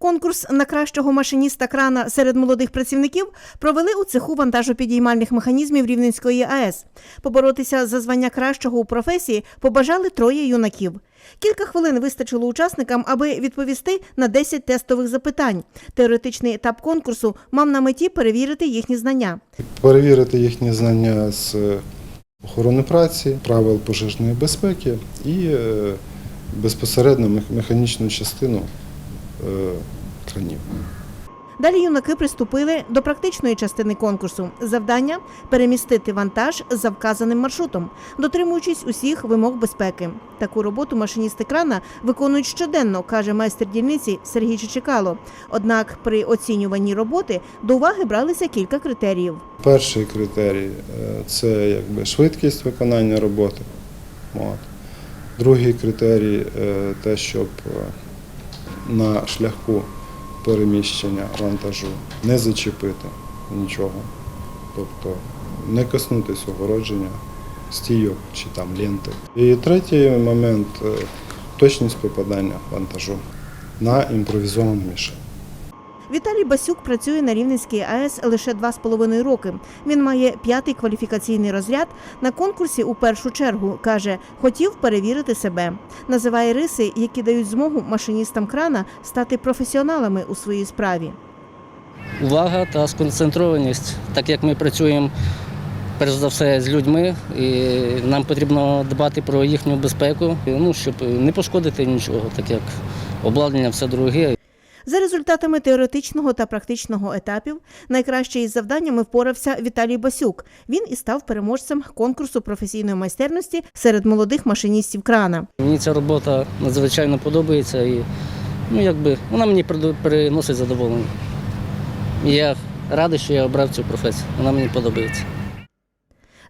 Конкурс на кращого машиніста крана серед молодих працівників провели у цеху вантажопідіймальних механізмів Рівненської АЕС. Поборотися за звання кращого у професії побажали троє юнаків. Кілька хвилин вистачило учасникам, аби відповісти на 10 тестових запитань. Теоретичний етап конкурсу мав на меті перевірити їхні знання. перевірити їхні знання з е, охорони праці, правил пожежної безпеки і е, безпосередньо механічну частину е. Далі юнаки приступили до практичної частини конкурсу. Завдання перемістити вантаж за вказаним маршрутом, дотримуючись усіх вимог безпеки. Таку роботу машиністи крана виконують щоденно, каже майстер дільниці Сергій Чичикало. Однак при оцінюванні роботи до уваги бралися кілька критеріїв. Перший критерій е, це якби швидкість виконання роботи. От. Другий критерій е, те, щоб е, на шляху переміщення вантажу не зачепити нічого, тобто не коснутися огородження, стійок чи там ленти. І третій момент е, точність попадання вантажу на імпровізовану мішень. Віталій Басюк працює на Рівненській АЕС лише два з половиною роки. Він має п'ятий кваліфікаційний розряд. На конкурсі у першу чергу каже, хотів перевірити себе. Називає риси, які дають змогу машиністам крана стати професіоналами у своїй справі. увага та сконцентрованість, так як ми працюємо перш за все з людьми, і нам потрібно дбати про їхню безпеку, ну, щоб не пошкодити нічого, так як обладнання все дороге. За результатами теоретичного та практичного етапів, найкраще із завданнями впорався Віталій Басюк. Він і став переможцем конкурсу професійної майстерності серед молодих машиністів крана. Мені ця робота надзвичайно подобається і ну, якби, вона мені приносить задоволення. Я радий, що я обрав цю професію. Вона мені подобається.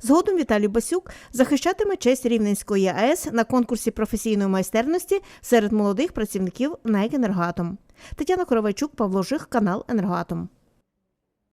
Згодом Віталій Басюк захищатиме честь Рівненської АЕС на конкурсі професійної майстерності серед молодих працівників НАЕК «Енергоатом». Тетяна Коровайчук, Павло Жих, канал «Енергоатом».